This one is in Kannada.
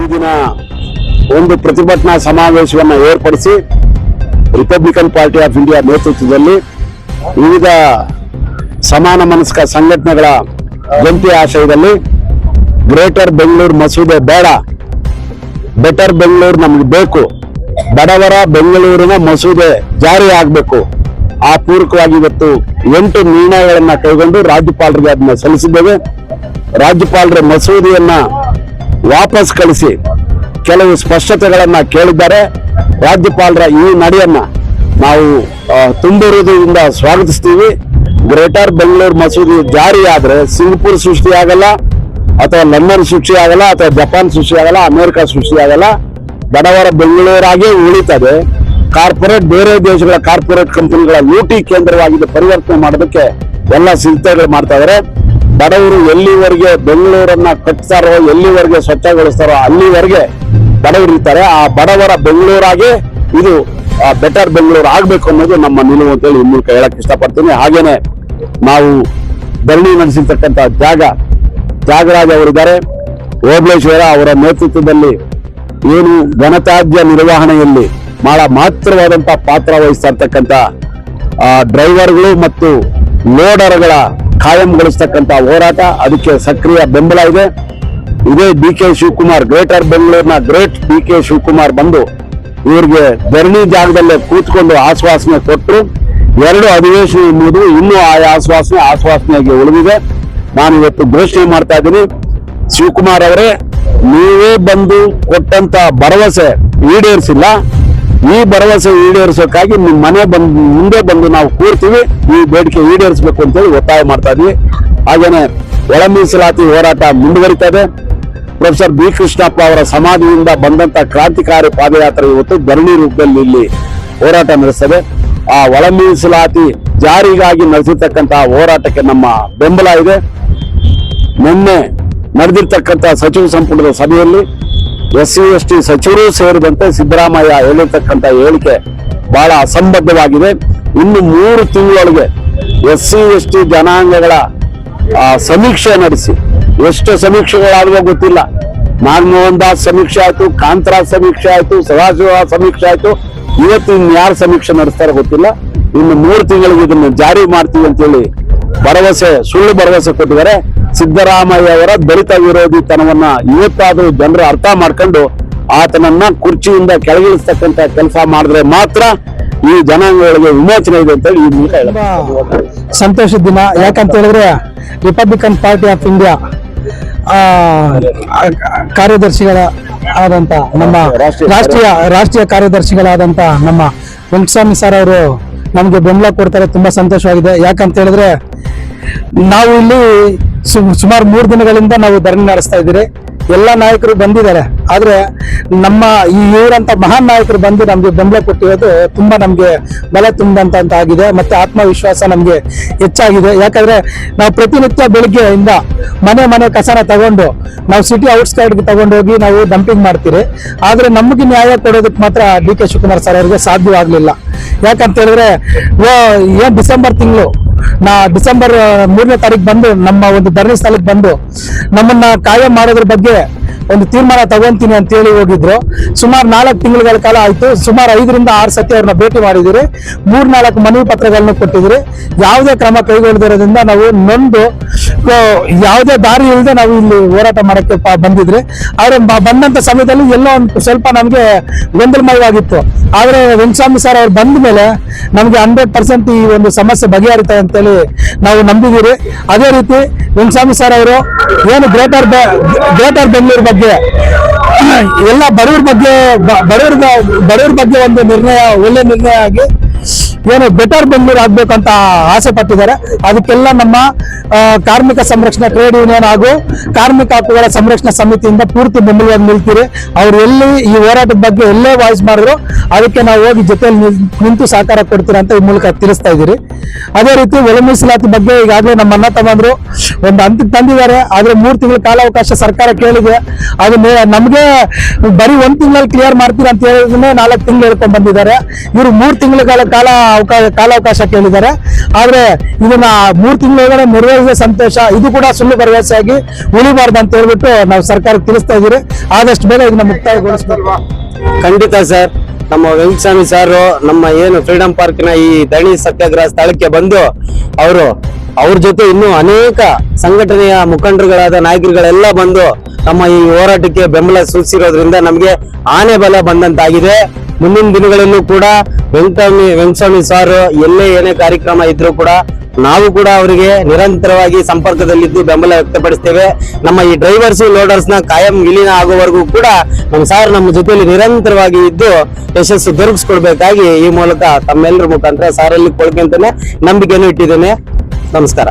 ಈ ದಿನ ಒಂದು ಪ್ರತಿಭಟನಾ ಸಮಾವೇಶವನ್ನು ಏರ್ಪಡಿಸಿ ರಿಪಬ್ಲಿಕನ್ ಪಾರ್ಟಿ ಆಫ್ ಇಂಡಿಯಾ ನೇತೃತ್ವದಲ್ಲಿ ವಿವಿಧ ಸಮಾನ ಮನಸ್ಕ ಸಂಘಟನೆಗಳ ಜಂಟಿ ಆಶಯದಲ್ಲಿ ಗ್ರೇಟರ್ ಬೆಂಗಳೂರು ಮಸೂದೆ ಬೇಡ. ಬೆಟರ್ ಬೆಂಗಳೂರು ನಮಗೆ ಬೇಕು. ಬಡವರ ಬೆಂಗಳೂರಿನ ಮಸೂದೆ ಜಾರಿ ಆಗಬೇಕು. ಆ ಪೂರಕವಾಗಿ ಇವತ್ತು ಎಂಟು ನಿರ್ಣಯಗಳನ್ನು ಕೈಗೊಂಡು ರಾಜ್ಯಪಾಲರಿಗೆ ಅದನ್ನ ಸಲ್ಲಿಸಿದ್ದೇವೆ. ರಾಜ್ಯಪಾಲರ ಮಸೂದೆಯನ್ನ ವಾಪಸ್ ಕಳಿಸಿ. ಕೆಲವು ಸ್ಪಷ್ಟತೆಗಳನ್ನು ಕೇಳಿದ್ದಾರೆ. ರಾಜ್ಯಪಾಲರ ಈ ನಡೆಯನ್ನ ನಾವು ತುಂಬಿರುವುದರಿಂದ ಸ್ವಾಗತಿಸ್ತೀವಿ. ಗ್ರೇಟರ್ ಬೆಂಗಳೂರು ಮಸೂದಿ ಜಾರಿ ಆದ್ರೆ ಸಿಂಗಪುರ್ ಸೃಷ್ಟಿಯಾಗಲ್ಲ ಅಥವಾ ಲಂಡನ್ ಸೃಷ್ಟಿಯಾಗಲ್ಲ ಅಥವಾ ಜಪಾನ್ ಸೃಷ್ಟಿಯಾಗಲ್ಲ ಅಮೆರಿಕ ಸೃಷ್ಟಿಯಾಗಲ್ಲ ಬಡವರ ಬೆಂಗಳೂರಾಗೆ ಉಳಿತದೆ. ಕಾರ್ಪೊರೇಟ್, ಬೇರೆ ದೇಶಗಳ ಕಾರ್ಪೊರೇಟ್ ಕಂಪನಿಗಳ ಲೂಟಿ ಕೇಂದ್ರವಾಗಿ ಪರಿವರ್ತನೆ ಮಾಡೋದಕ್ಕೆ ಎಲ್ಲ ಸಿದ್ಧತೆಗಳು ಮಾಡ್ತಾ ಇದಾರೆ. ಬಡವರು ಎಲ್ಲಿವರೆಗೆ ಬೆಂಗಳೂರನ್ನ ಕಟ್ತಾರೋ, ಎಲ್ಲಿವರೆಗೆ ಸ್ವಚ್ಛಗೊಳಿಸ್ತಾರೋ ಅಲ್ಲಿವರೆಗೆ ಬಡವರು ಇರ್ತಾರೆ. ಆ ಬಡವರ ಬೆಂಗಳೂರಾಗೆ ಇದು ಬೆಟರ್ ಬೆಂಗಳೂರು ಆಗ್ಬೇಕು ಅನ್ನೋದು ನಮ್ಮ ನಿಲುವು ಅಂತೇಳಿ ಈ ಮೂಲಕ ಹೇಳಕ್ ಇಷ್ಟಪಡ್ತೀನಿ. ಹಾಗೇನೆ ನಾವು ಧರಣಿ ನಡೆಸಿರ್ತಕ್ಕಂಥ ಜಾಗ, ತ್ಯಾಗರಾಜ್ ಅವರಿದ್ದಾರೆ. ಓಬಳೇಶ್ವರ ಅವರ ನೇತೃತ್ವದಲ್ಲಿ ಏನು ಘನತ್ಯಾಜ್ಯ ನಿರ್ವಹಣೆಯಲ್ಲಿ ಬಹಳ ಮಹತ್ತರವಾದಂತಹ ಪಾತ್ರ ವಹಿಸ್ತಾ ಇರ್ತಕ್ಕಂಥ ಡ್ರೈವರ್ಗಳು ಮತ್ತು ಲೋಡರ್ಗಳ ಕಾಯಂಗೊಳಿಸ್ತಕ್ಕಂಥ ಹೋರಾಟ, ಅದಕ್ಕೆ ಸಕ್ರಿಯ ಬೆಂಬಲ ಇದೆ. ಇದೇ ಡಿ ಕೆ ಶಿವಕುಮಾರ್, ಗ್ರೇಟರ್ ಬೆಂಗಳೂರಿನ ಗ್ರೇಟ್ ಡಿ ಕೆ ಶಿವಕುಮಾರ್ ಬಂದು ಇವ್ರಿಗೆ ಧರಣಿ ಜಾಗದಲ್ಲೇ ಕೂತ್ಕೊಂಡು ಆಶ್ವಾಸನೆ ಕೊಟ್ಟರು ಎರಡು ಅಧಿವೇಶನ ಎಂಬುದು ಇನ್ನೂ ಆ ಆಶ್ವಾಸನೆ ಆಶ್ವಾಸನೆಯಾಗಿ ಉಳಿದಿದೆ. ನಾನು ಇವತ್ತು ಘೋಷಣೆ ಮಾಡ್ತಾ ಇದ್ದೀನಿ, ಶಿವಕುಮಾರ್ ಅವರೇ, ನೀವೇ ಬಂದು ಕೊಟ್ಟಂತ ಭರವಸೆ ಈಡೇರಿಸಿಲ್ಲ. ಈ ಭರವಸೆ ಈಡೇರಿಸೋಕ್ಕಾಗಿ ನಿಮ್ಮ ಮನೆ ಬಂದು ಮುಂದೆ ಬಂದು ನಾವು ಕೂರ್ತೀವಿ, ಈ ಬೇಡಿಕೆ ಈಡೇರಿಸಬೇಕು ಅಂತೇಳಿ ಒತ್ತಾಯ ಮಾಡ್ತಾ ಇದ್ವಿ. ಹಾಗೇನೆ ಒಳ ಮೀಸಲಾತಿ ಹೋರಾಟ ಮುಂದುವರಿತಾ ಇದೆ ಪ್ರೊಫೆಸರ್ ಬಿ ಕೃಷ್ಣಪ್ಪ ಅವರ ಸಮಾಧಿಯಿಂದ ಬಂದಂತ ಕ್ರಾಂತಿಕಾರಿ ಪಾದಯಾತ್ರೆ ಇವತ್ತು ಧರಣಿ ರೂಪದಲ್ಲಿ ಇಲ್ಲಿ ಹೋರಾಟ ನಡೆಸ್ತದೆ. ಆ ಒಳ ಮೀಸಲಾತಿ ಜಾರಿಗಾಗಿ ನಡೆಸಿರ್ತಕ್ಕಂತಹ ಹೋರಾಟಕ್ಕೆ ನಮ್ಮ ಬೆಂಬಲ ಇದೆ. ನಿನ್ನೆ ನಡೆದಿರ್ತಕ್ಕಂಥ ಸಚಿವ ಸಂಪುಟದ ಸಭೆಯಲ್ಲಿ ಎಸ್ ಸಿ ಎಸ್ ಟಿ ಸಚಿವರು ಸೇರಿದಂತೆ ಸಿದ್ದರಾಮಯ್ಯ ಹೇಳಿರ್ತಕ್ಕಂಥ ಹೇಳಿಕೆ ಬಹಳ ಅಸಂಬದ್ಧವಾಗಿದೆ. ಇನ್ನು ಮೂರು ತಿಂಗಳೊಳಗೆ ಎಸ್ ಸಿ ಎಸ್ ಟಿ ಜನಾಂಗಗಳ ಸಮೀಕ್ಷೆ ನಡೆಸಿ. ಎಷ್ಟು ಸಮೀಕ್ಷೆಗಳಾಗುವ ಗೊತ್ತಿಲ್ಲ. ನಾಗಮೋಹನ್ ದಾಸ್ ಸಮೀಕ್ಷೆ ಆಯ್ತು, ಕಾಂತರಾಜ್ ಸಮೀಕ್ಷೆ ಆಯ್ತು, ಸದಾಶಿವ ಸಮೀಕ್ಷೆ ಆಯ್ತು. ಇವತ್ತು ಇನ್ನು ಯಾರು ಸಮೀಕ್ಷೆ ನಡೆಸ್ತಾರೋ ಗೊತ್ತಿಲ್ಲ. ಇನ್ನು ಮೂರು ತಿಂಗಳಿಗೆ ಇದನ್ನು ಜಾರಿ ಮಾಡ್ತೀವಿ ಅಂತೇಳಿ ಭರವಸೆ, ಸುಳ್ಳು ಭರವಸೆ ಕೊಟ್ಟಿದ್ದಾರೆ. ಸಿದ್ದರಾಮಯ್ಯ ಅವರ ದಲಿತ ವಿರೋಧಿತನವನ್ನ ಇವತ್ತಾದರೂ ಜನರು ಅರ್ಥ ಮಾಡ್ಕೊಂಡು ಆತನನ್ನ ಕುರ್ಚಿಯಿಂದ ಕೆಳಗಿಳಿಸ್ತಕ್ಕಂತ ಕೆಲಸ ಮಾಡಿದ್ರೆ ಮಾತ್ರ ಈ ಜನಾಂಗಗಳಿಗೆ ವಿಮೋಚನೆ ಇದೆ ಅಂತ ಹೇಳಿ ಮೂಲಕ ಸಂತೋಷದ ದಿನ. ಯಾಕಂತ ಹೇಳಿದ್ರೆ ರಿಪಬ್ಲಿಕನ್ ಪಾರ್ಟಿ ಆಫ್ ಇಂಡಿಯಾ ಆ, ಕಾರ್ಯದರ್ಶಿಗಳ ಆದಂತ ನಮ್ಮ ರಾಷ್ಟ್ರೀಯ- ರಾಷ್ಟ್ರೀಯ ಕಾರ್ಯದರ್ಶಿಗಳಾದಂತ ನಮ್ಮ ವೆಂಕಟಸ್ವಾಮಿ ಸರ್ ಅವರು ನಮಗೆ ಬೆಂಬಲ ಕೊಡ್ತಾರೆ. ತುಂಬಾ ಸಂತೋಷವಾಗಿದೆ. ಯಾಕಂತ ಹೇಳಿದ್ರೆ ನಾವು ಇಲ್ಲಿ ಸುಮಾರು ಮೂರು ದಿನಗಳಿಂದ ನಾವು ಧರಣಿ ನಡೆಸ್ತಾ ಇದ್ದೀರಿ. ಎಲ್ಲ ನಾಯಕರು ಬಂದಿದ್ದಾರೆ. ಆದರೆ ನಮ್ಮ ಈ ಇವರಂತ ಮಹಾನ್ ನಾಯಕರು ಬಂದು ನಮಗೆ ಬೆಂಬಲ ಕೊಟ್ಟಿರೋದು ತುಂಬಾ ನಮಗೆ ಬಲ ಅಂತ ಆಗಿದೆ ಮತ್ತೆ ಆತ್ಮವಿಶ್ವಾಸ ನಮಗೆ ಹೆಚ್ಚಾಗಿದೆ. ಯಾಕಂದ್ರೆ ನಾವು ಪ್ರತಿನಿತ್ಯ ಬೆಳಿಗ್ಗೆಯಿಂದ ಮನೆ ಮನೆ ಕಸನ ತಗೊಂಡು ನಾವು ಸಿಟಿ ಔಟ್ಸ್ಕೈಡ್ಗೆ ತಗೊಂಡು ಹೋಗಿ ನಾವು ಡಂಪಿಂಗ್ ಮಾಡ್ತೀರಿ. ಆದ್ರೆ ನಮಗೆ ನ್ಯಾಯ ಕೊಡೋದಕ್ಕೆ ಮಾತ್ರ ಡಿ ಕೆ ಶಿವಕುಮಾರ್ ಸರ್ ಅವರಿಗೆ ಸಾಧ್ಯವಾಗ್ಲಿಲ್ಲ. ಯಾಕಂತ ಹೇಳಿದ್ರೆ ಏನ್ ಡಿಸೆಂಬರ್ ತಿಂಗಳು ನಾ ಡಿಸೆಂಬರ್ ಮೂರನೇ ತಾರೀಕು ಬಂದು ನಮ್ಮ ಒಂದು ಧರಣಿ ಸ್ಥಳಕ್ಕೆ ಬಂದು ನಮ್ಮನ್ನ ಕಾಯಂ ಮಾಡೋದ್ರ ಬಗ್ಗೆ ಒಂದು ತೀರ್ಮಾನ ತಗೊಂತೀನಿ ಅಂತ ಹೇಳಿ ಹೋಗಿದ್ರು. ಸುಮಾರು ನಾಲ್ಕು ತಿಂಗಳುಗಳ ಕಾಲ ಆಯ್ತು. ಸುಮಾರು ಐದರಿಂದ ಆರು ಸತಿ ಅವ್ರನ್ನ ಭೇಟಿ ಮಾಡಿದಿರಿ. ಮೂರ್ನಾಲ್ಕು ಮನವಿ ಪತ್ರಗಳನ್ನು ಕೊಟ್ಟಿದ್ರಿ. ಯಾವುದೇ ಕ್ರಮ ಕೈಗೊಳ್ಳದಿರೋದ್ರಿಂದ ನಾವು ನೊಂದು ಯಾವುದೇ ದಾರಿ ಇಲ್ಲದೆ ನಾವು ಇಲ್ಲಿ ಹೋರಾಟ ಮಾಡಕ್ಕೆ ಬಂದಿದ್ರಿ. ಆದ್ರೆ ಬಂದಂತ ಸಮಯದಲ್ಲಿ ಎಲ್ಲೋ ಒಂದು ಸ್ವಲ್ಪ ನಮ್ಗೆ ಗೊಂದಲಮಯವಾಗಿತ್ತು. ಆದ್ರೆ ವೆಂಕಸ್ವಾಮಿ ಸರ್ ಅವ್ರು ಬಂದ ಮೇಲೆ ನಮ್ಗೆ ಹಂಡ್ರೆಡ್ ಪರ್ಸೆಂಟ್ ಈ ಒಂದು ಸಮಸ್ಯೆ ಬಗೆಹರಿತದೆ ಅಂತೇಳಿ ನಾವು ನಂಬಿದಿರಿ. ಅದೇ ರೀತಿ ವೆಂಕಸ್ವಾಮಿ ಸರ್ ಅವರು ಏನು ಗ್ರೇಟರ್ ಗ್ರೇಟರ್ ಬೆಂಗಳೂರು ಬಗ್ಗೆ ಎಲ್ಲ ಬಡವ್ರ ಬಗ್ಗೆ ಬಡವ್ರ ಬಡವ್ರ ಬಗ್ಗೆ ಒಂದು ನಿರ್ಣಯ ಒಳ್ಳೆ ನಿರ್ಣಯ ಆಗಿ ಏನು ಬೆಟರ್ ಬೆಂಗಳೂರು ಆಗ್ಬೇಕಂತ ಆಸೆ ಪಟ್ಟಿದ್ದಾರೆ. ಅದಕ್ಕೆಲ್ಲ ನಮ್ಮ ಕಾರ್ಮಿಕ ಸಂರಕ್ಷಣಾ ಟ್ರೇಡ್ ಯೂನಿಯನ್ ಹಾಗೂ ಕಾರ್ಮಿಕ ಹಕ್ಕುಗಳ ಸಂರಕ್ಷಣಾ ಸಮಿತಿಯಿಂದ ಪೂರ್ತಿ ಬೆಂಬಲವಾಗಿ ನಿಲ್ತೀರಿ. ಅವ್ರು ಎಲ್ಲಿ ಈ ಹೋರಾಟದ ಬಗ್ಗೆ ಎಲ್ಲೇ ವಾಯ್ಸ್ ಮಾಡಿದ್ರು, ಅದಕ್ಕೆ ನಾವು ಹೋಗಿ ಜೊತೆಯಲ್ಲಿ ನಿಂತು ಸಹಕಾರ ಕೊಡ್ತೀರಾ ಅಂತ ಈ ಮೂಲಕ ತಿಳಿಸ್ತಾ ಇದ್ದೀರಿ. ಅದೇ ರೀತಿ ಒಳ ಮೀಸಲಾತಿ ಬಗ್ಗೆ ಈಗಾಗಲೇ ನಮ್ಮ ಅಣ್ಣ ತಮ್ಮಂದ್ರು ಒಂದು ಹಂತಕ್ಕೆ ತಂದಿದ್ದಾರೆ. ಆದರೆ ಮೂರು ತಿಂಗಳ ಕಾಲಾವಕಾಶ ಸರ್ಕಾರ ಕೇಳಿದೆ. ಅದು ನಮಗೆ ನಮ್ಗೆ ಬರೀ ಒಂದು ತಿಂಗಳಲ್ಲಿ ಕ್ಲಿಯರ್ ಮಾಡ್ತೀರಾ ಅಂತ ಹೇಳಿದ್ರೆ ನಾಲ್ಕು ತಿಂಗಳು ಹೇಳ್ಕೊಂಡ್ ಬಂದಿದ್ದಾರೆ. ಇವರು ಮೂರು ತಿಂಗಳ ಕಾಲ ಅವಕಾಶ, ಕಾಲಾವಕಾಶ ಕೇಳಿದ್ದಾರೆ. ಆದ್ರೆ ಇದನ್ನ ಮೂರ್ ತಿಂಗಳೊಳಗಡೆ ನೆರವೇರಿಸಿದ ಸಂತೋಷ, ಇದು ಕೂಡ ಸುಳ್ಳು ಭರವಸೆಯಾಗಿ ಉಳಿಬಾರ್ದು ಅಂತ ಹೇಳ್ಬಿಟ್ಟು ನಾವು ಸರ್ಕಾರಕ್ಕೆ ತಿಳಿಸ್ತಾ ಇದೀವಿ ಆದಷ್ಟು ಬೇಗ ಇದನ್ನ ಮುಕ್ತಾಯಗೊಳಿಸ್ಬೇಕು. ಖಂಡಿತ ಸರ್. ನಮ್ಮ ವೆಂಕಟಸ್ವಾಮಿ ಸಾರು ನಮ್ಮ ಏನು ಫ್ರೀಡಂ ಪಾರ್ಕ್ನ ಈ ದಣಿ ಸತ್ಯಾಗ್ರಹ ಸ್ಥಳಕ್ಕೆ ಬಂದು ಅವರು, ಅವ್ರ ಜೊತೆ ಇನ್ನೂ ಅನೇಕ ಸಂಘಟನೆಯ ಮುಖಂಡರುಗಳಾದ ನಾಯಕರುಗಳೆಲ್ಲ ಬಂದು ನಮ್ಮ ಈ ಹೋರಾಟಕ್ಕೆ ಬೆಂಬಲ ಸೂಚಿಸಿರೋದ್ರಿಂದ ನಮಗೆ ಆನೆ ಬಲ ಬಂದಂತಾಗಿದೆ. ಮುಂದಿನ ದಿನಗಳಲ್ಲೂ ಕೂಡ ವೆಂಕಟಸ್ವಾಮಿ ವೆಂಕಟಸ್ವಾಮಿ ಸಾರ್ ಎಲ್ಲೇ ಏನೇ ಕಾರ್ಯಕ್ರಮ ಇದ್ರೂ ಕೂಡ ನಾವು ಕೂಡ ಅವರಿಗೆ ನಿರಂತರವಾಗಿ ಸಂಪರ್ಕದಲ್ಲಿದ್ದು ಬೆಂಬಲ ವ್ಯಕ್ತಪಡಿಸ್ತೇವೆ. ನಮ್ಮ ಈ ಡ್ರೈವರ್ಸ್ ಲೋಡರ್ಸ್ನ ಕಾಯಂ ವಿಲೀನ ಆಗುವವರೆಗೂ ಕೂಡ ನಮ್ಮ ಸಾರ್ ನಮ್ಮ ಜೊತೆಯಲ್ಲಿ ನಿರಂತರವಾಗಿ ಇದ್ದು ಯಶಸ್ಸು ದೊರಕಿಸ್ಕೊಡ್ಬೇಕಾಗಿ ಈ ಮೂಲಕ ತಮ್ಮೆಲ್ಲರ ಮುಖಾಂತರ ಸಾರಲ್ಲಿ ಕೊಡ್ಬೇಕಂತಾನೆ ನಂಬಿಕೆಯನ್ನು ಇಟ್ಟಿದ್ದೇನೆ. ನಮಸ್ಕಾರ.